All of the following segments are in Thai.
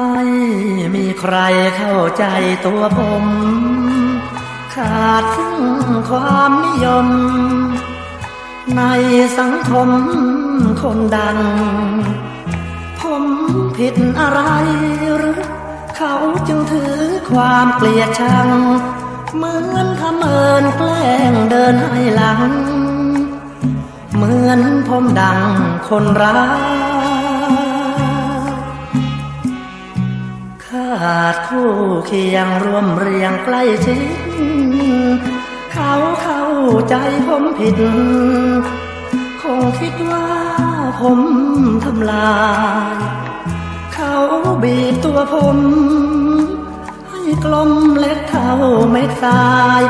ไม่มีใครเข้าใจตัวผม ขาดซึ่งความนิยม ในสังคมคนดัง ผมผิดอะไรหรือ เขาจึงถือความเกลียดชัง เหมือนทำเมินแกล้งเดินให้หลัง เหมือนผมดังคนรัก ขาดคู่เคียงร่วมเรียงใกล้ชิด เขาเข้าใจผมผิด คงคิดว่าผมทำลาย เขาบีบตัวผม ให้กลมเล็กเท่าเม็ดทราย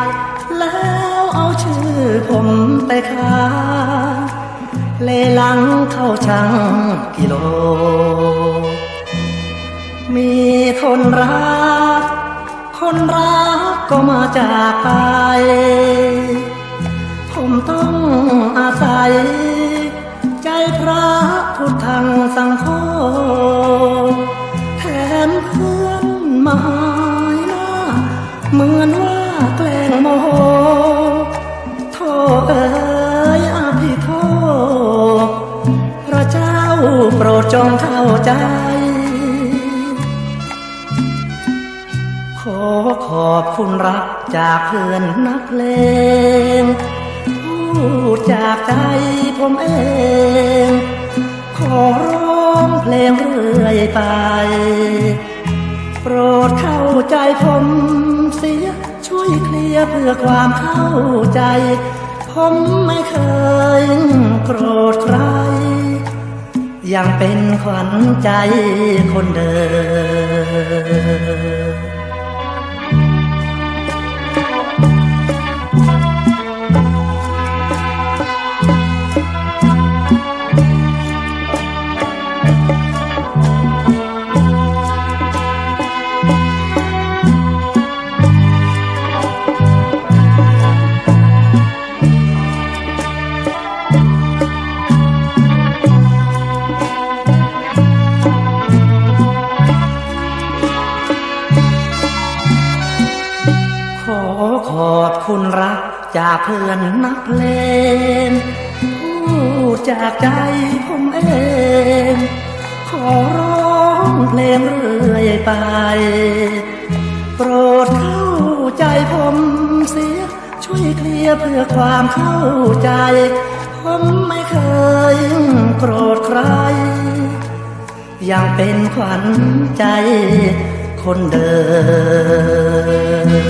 แล้วเอาชื่อผมไปขายเลหลังเข้าช่างกิโล มี คนรัก คนรักก็มาจากไป ผมต้องอาศัย ใจพระพุทธังสังโฆแทนเพื่อนมาหายหน้าเหมือนว่าแกล้งโมโหโทษเอ๋ยอภิโทษพระเจ้าโปรดจงเข้าใจ อขอบคุณรักจากเพื่อนนักเลงพูดจากใจผมเอง ขอร้องเพลงเรื่อยไป โปรดเข้าใจผมเสียช่วยเคลียร์เพื่อความเข้าใจ ผมไม่เคยโกรธใคร ยังเป็นขวัญใจคนเดิม จากเพื่อนนักเพลงพูดจากใจผมเอง ขอร้องเพลงเรื่อยไป โปรดเข้าใจผมเสีย ช่วยเคลียร์เพื่อความเข้าใจ ผมไม่เคยโกรธใคร ยังเป็นขวัญใจคนเดิม